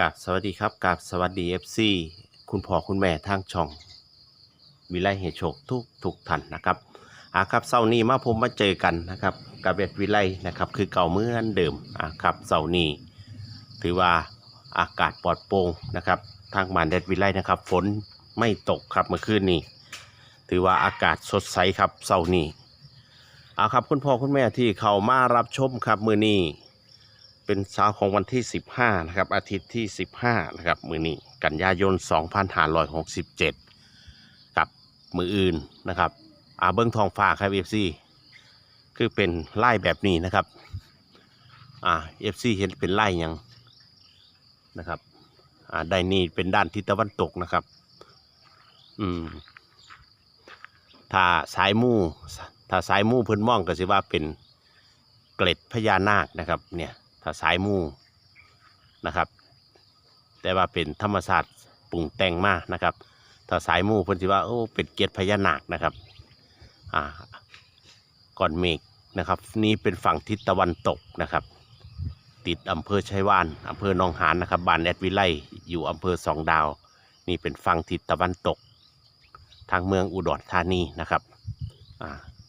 กับสวัสดีครับกับสวัสดี FC คุณพ่อคุณแม่ทางช่อง วิไลเหตุโชคทุกทุกท่านนะครับอ่าครับเสาร์นี้มาผมมาเจอกันนะครับกับเบ็ดวิไลนะครับคือเก่าเหมือนเดิมอ่าครับเสาร์นี้ถือว่าอากาศปลอดโปร่งนะครับทางบ้านเด็ดวิไลนะครับ ฝนไม่ตกครับเมื่อคืนนี้ ถือว่าอากาศสดใสครับเสาร์นี้เอาครับคุณพ่อคุณแม่ที่เข้ามารับชมครับมือนี้ เป็นเช้าของวันที่ 15 นะครับ อาทิตย์ที่ 15 นะครับ มือนี้กันยายน 2567 กับมืออื่นนะครับอาเบิ้งทองฟ้าครับ FC คือเป็นไล่แบบนี้นะครับ อ่า FC เห็นเป็นไล่ยังนะครับ อ่าได้นี่เป็นด้านทิศตะวันตกนะครับ อืม ถ้าสายมู่ถ้าสายมู่เพิ่นมองก็สิว่าเป็นเกล็ดพญานาคนะครับ เนี่ย ถ้าสายมูนะครับ แต่ว่าเป็นธรรมศาสตร์ปรุงแต่งมานะครับถ้าสายมูเพิ่นสิว่าโอ้เป็นเกล็ดพญานาคนะครับอ่าก่อนเมฆนะครับ นี่เป็นฝั่งทิศตะวันตกนะครับ ติดอำเภอชัยวานอำเภอหนองหานนะครับบ้านแอดวิไลอยู่อำเภอสองดาว นี่เป็นฝั่งทิศตะวันตก ทางเมืองอุดรธานีนะครับ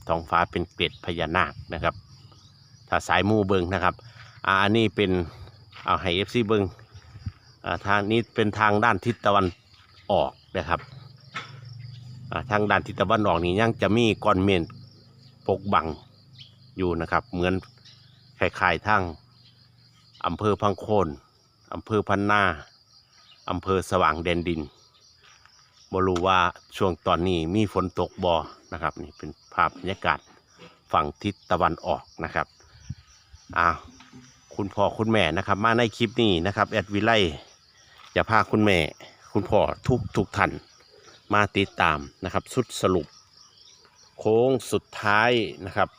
ท้องฟ้าเป็นเกล็ดพญานาคนะครับ ถ้าสายมูเบิงนะครับ อ่าอันนี้เป็นเอาให้เอฟซีเบิงทางนี้เป็นทางด้านทิศตะวันออกนะครับทางด้านทิศตะวันออกนี้ยังจะมีก้อนเมฆปกบังอยู่นะครับ เหมือนคล้ายๆทางอำเภอพังโคนอำเภอพันนาอำเภอสว่างแดนดินบรู้ว่าช่วงตอนนี้มีฝนตกบอนะครับนี่เป็นภาพบรรยากาศฝั่งทิศตะวันออกนะครับอ้าว คุณพ่อคุณแม่นะครับ มาในคลิปนี้นะครับแอดวิไลจะพาคุณแม่ คุณพ่อทุกทุกท่านมาติดตามนะครับสุดสรุป โค้งสุดท้ายนะครับ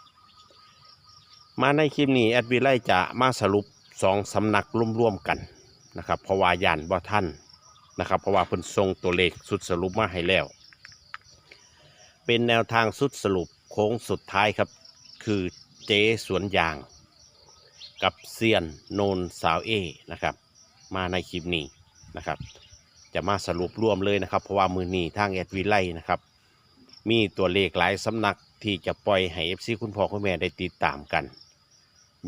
มาในคลิปนี้แอดวิไลจะมาสรุปสองสำนักร่วมๆกันนะครับเพราะว่ายานบ่ท่านนะครับเพราะว่าเพิ่นทรงตัวเลขสุดสรุปมาให้แล้ว เป็นแนวทางสุดสรุปโค้งสุดท้ายครับ คือเจสวนยาง กับเซียนโนนสาวเอนะครับ มาในคลิปนี้นะครับ จะมาสรุปร่วมเลยนะครับ เพราะว่ามือนี้ทางแอดวิไลนะครับ มีตัวเลขหลายสำนักที่จะปล่อยให้เอฟซีคุณพ่อคุณแม่ได้ติดตามกัน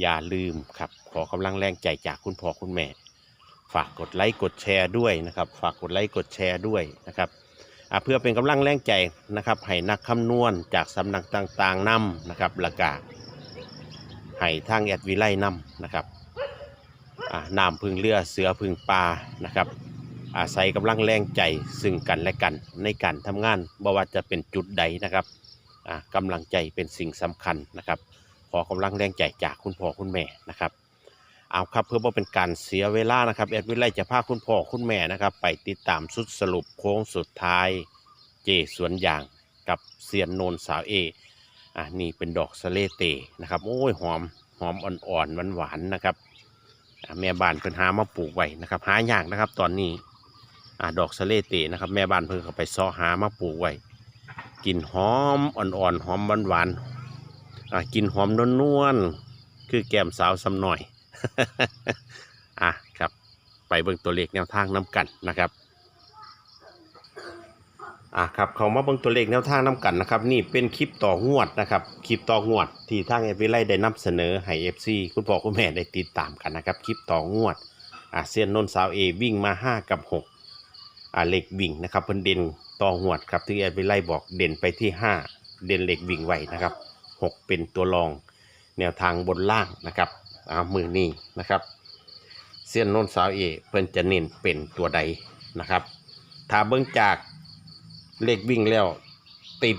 อย่าลืมครับ ขอกำลังแรงใจจากคุณพ่อคุณแม่ ฝากกดไลค์กดแชร์ด้วยนะครับ ฝากกดไลค์กดแชร์ด้วยนะครับเพื่อเป็นกำลังแรงใจนะครับให้นักคำนวณจากสำนักต่างๆนำนะครับและกา ให้ทางแอดวิไลนำนะครับน้ำพึ่งเรือเสือพึ่งปลานะครับ อาศัยกำลังแรงใจซึ่งกันและกันในการทำงานบ่ว่าจะเป็นจุดใดนะครับกำลังใจเป็นสิ่งสำคัญนะครับ ขอกำลังแรงใจจากคุณพ่อคุณแม่นะครับเอาครับเพื่อว่าเป็นการเสียเวลานะครับแอดวิไลจะพาคุณพ่อคุณแม่นะครับ ไปติดตามสุดสรุปโค้งสุดท้าย เจสวนยางกับเซียนโนนสาวเอ อะนี่เป็นดอกสะเลเตนะครับ โอ้ยหอมหอมอ่อนๆหวานๆนะครับแม่บ้านเพิ่นหามาปลูกไว้นะครับ หายากนะครับ ตอนนี้อะดอกสะเลเตนะครับ แม่บ้านเพิ่นเขาไปซ้อหามาปลูกไว้กลิ่นหอมอ่อนๆหอมหวานๆอะกลิ่นหอมนวลๆคือแก้มสาวสำหน่อยอะครับ ไปเบิ่งตัวเลขแนวทางน้กันนะครับ อะครับเขามาเบิ่งตัวเลขแนวทางน้กันนะครับนี่เป็นคลิปต่องวดนะครับคลิปต่องวด ที่ทางเอฟวีไลได้นำเสนอให้เอฟซีคุณพ่อคุณแม่ได้ติดตามกันนะครับคลิปต่องวดอะเซียนนนสาวเอวิ่งมา 5 กับ6อะเหล็กวิ่งนะครับเพิ่นเด่นต่องวดครับที่เอฟวีไลบอกเด่นไปที่ 5 เด่นเหล็กวิ่งไว้นะครับ 6 เป็นตัวรอง แนวทางบนล่างนะครับอ่ามือนี้นะครับเซียนนนสาวเอเพิ่นจะเน้นเป็นตัวใดนะครับถ้าเบิ่งจาก เลขวิ่งแล้ว ติด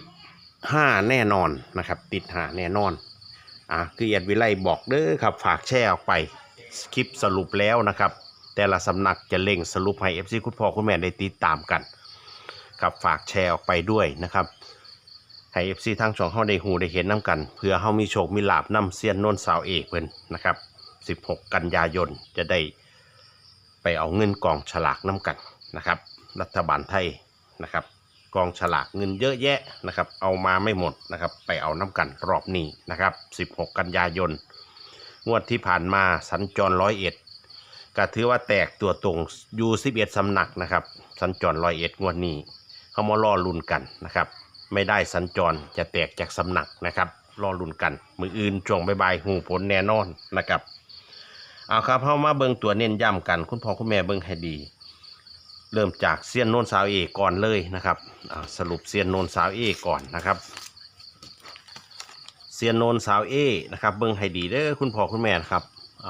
ห้าแน่นอนนะครับ ติดห้าแน่นอนอะคือแอดวิไลบอกเด้อครับ ฝากแชร์ออกไปคลิปสรุปแล้วนะครับ แต่ละสำนักจะเล่งสรุปให้เอฟซีคุณพ่อคุณแม่ได้ติดตามกันครับฝากแชร์ออกไปด้วยนะครับให้เอฟซีทางช่องเฮาได้หูได้เห็นน้กัน เพื่อเฮามีโชคมีลาบนำเซียนโนนสาวเอกเพิ่นนะครับ 16 กันยายนจะได้ไปเอาเงินกองฉลากน้ำกันนะครับ รัฐบาลไทยนะครับ กองฉลากเงินเยอะแยะนะครับ เอามาไม่หมดนะครับ ไปเอาน้ำกันรอบนี้นะครับ 16 กันยายน งวดที่ผ่านมาสัญจรร้อยเอ็ดก็ถือว่าแตกตัวตรงอยู่11สำนักนะครับ สัญจรร้อยเอ็ดงวดนี้เขามารอลุนกันนะครับ ไม่ได้สัญจรจะแตกจากสำนักนะครับรอลุนกัน มืออื่นช่วงบ่ายหูผลแน่นอนนะครับ เอาครับเข้ามาเบิ่งตัวเน้นย้ำกัน คุณพ่อคุณแม่เบิ่งให้ดี เริ่มจากเซียนโนนสาวเอก่อนเลยนะครับสรุปเซียนโนนสาวเอก่อนนะครับเซียนโนนสาวเอนะครับเบิ่งให้ดีเด้อคุณพ่อคุณแม่ครับ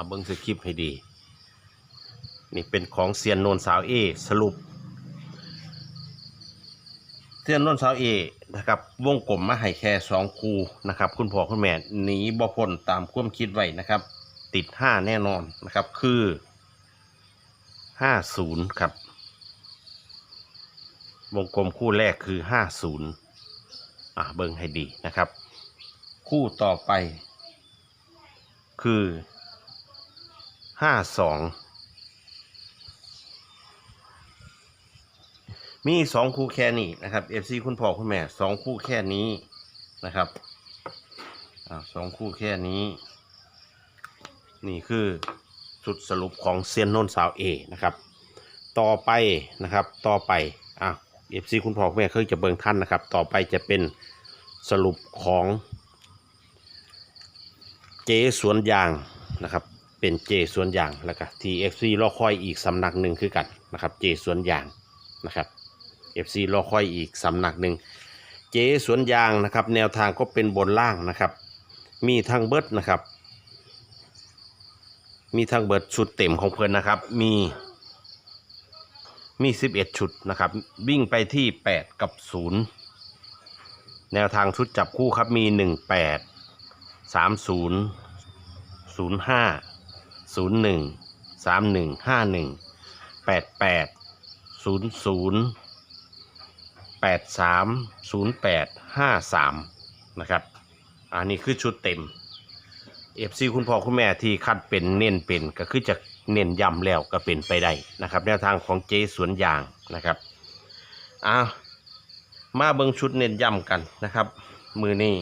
เบิ่งสคริปให้ดี นี่เป็นของเซียนโนนสาวเอสรุปเซียนโนนสาวเอนะครับวงกลมมาให้แค่สองคูนะครับคุณพ่อคุณแม่หนีบ่พ้นตามความคิดไว้นะครับ ติดห้าแน่นอนนะครับคือห้าศูนย์ครับ วงกลมคู่แรกคือห้าศูนย์อะเบิ่งให้ดีนะครับ คู่ต่อไป คือห้าสองมีสองคู่แค่นี้นะครับ FC คุณพ่อคุณแม่สองคู่แค่นี้นะครับอสองคู่แค่นี้ นี่คือสุดสรุปของเซียนโนนสาวเอนะครับ ต่อไปนะครับต่อไป เอะ FC คุณพ่อแม่เคยจะเบิงท่านนะครับ ต่อไปจะเป็นสรุปของเจสวนยางนะครับ เป็นเจสวนยางแล้วก็ TFC รอคอยอีกสำนักหนึ่งคือกันนะครับ เจสวนยางนะครับ FC รอคอยอีกสำนักหนึ่งเจสวนยางนะครับ แนวทางก็เป็นบนล่างนะครับ มีทางเบิร์ดนะครับ มีทางเบิร์ดชุดเต็มของเพื่อนนะครับ มี มี 11 ชุดนะครับ วิ่งไปที่ 8 กับ 0 แนวทางชุดจับคู่ครับมี 18 30 05 01 31 51 88 00 83 08 53 นะครับ อันนี้คือชุดเต็ม FC คุณพ่อคุณแม่ที่คัดเป็นเน้นเป็นก็คือจะ เน้นย้ำแล้วก็เป็นไปได้นะครับ แนวทางของเจสวนยางนะครับอ้าวมาเบิงชุดเน้นย้ำกันนะครับ มือนี้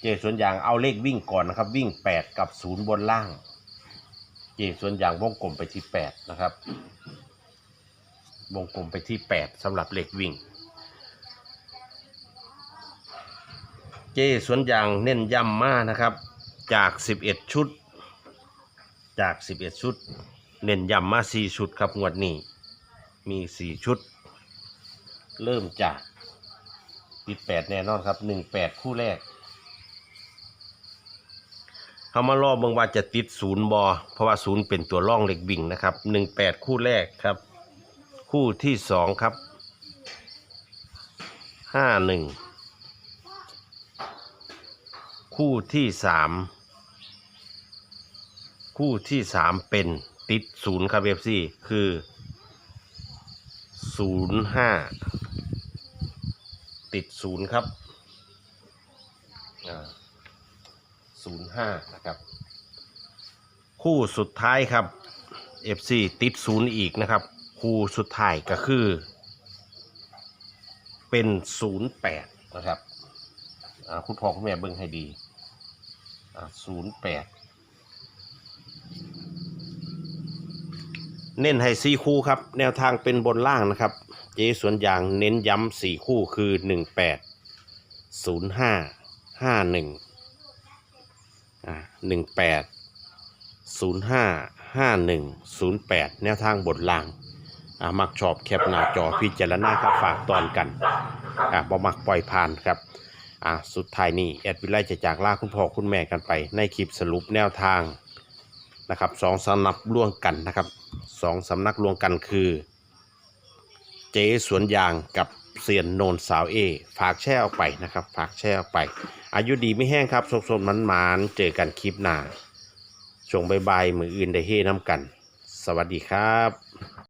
เจสวนยางเอาเลขวิ่งก่อนนะครับ วิ่ง 8 กับ 0 บนล่าง เจสวนยางวงกลมไปที่ 8 นะครับ วงกลมไปที่ 8สำหรับเลขวิ่ง เจสวนยางเน้นย้ำมานะครับ จาก 11 ชุด จาก 11 ชุด เน้นย้ำมา 4 ชุดครับงวดนี้ มี 4 ชุด เริ่มจากติด8แน่นอนครับ 18 คู่แรกเขามารอเบิ่งว่าจะติดศูนย์บอเพราะว่าศูนย์เป็นตัวร่องเหล็กบิ่งนะครับ 18 คู่แรกครับ คู่ที่สองครับห้าหนึ่งคู่ที่สาม คู่ที่สามเป็นติดศูนย์ครับเอฟซีคือศูนย์ห้าติดศูนย์ครับศูนย์ห้านะครับ คู่สุดท้ายครับ FC ติดศูนย์อีกนะครับ คู่สุดท้ายก็คือ เป็นศูนย์แปดนะครับคุณพ่อคุณแม่เบิ่งให้ดีศูนย์แปด เน้นให้สี่คู่ครับ แนวทางเป็นบนล่างนะครับ เจสวนยางเน้นย้ำสี่คู่คือหนึ่งแปดศูนย์ห้าห้าหนึ่งอ่าหนึ่งแปด05 51 08แนวทางบทลางอ่ามักชอบแคปหน้าจอพิจารณาครับฝากตอนกันอ่าบ่มักปล่อยผ่านครับอ่าสุดท้ายนี้แอดวิไลจะจากลาคุณพ่อคุณแม่กันไป ในคลิปสรุปแนวทางนะครับสองสนักร่วมกันนะครับ สองสำนักรวมกันคือ เจ๊สวนยางกับเซียนโนนสาวเอ ฝากแช่ออกไปนะครับ ฝากแช่ออกไป อายุดีไม่แห้งครับสดสดมันมานเจอกันคลิปหน้าช่วงบายๆมืออื่นได้เฮน้ำกัน สวัสดีครับ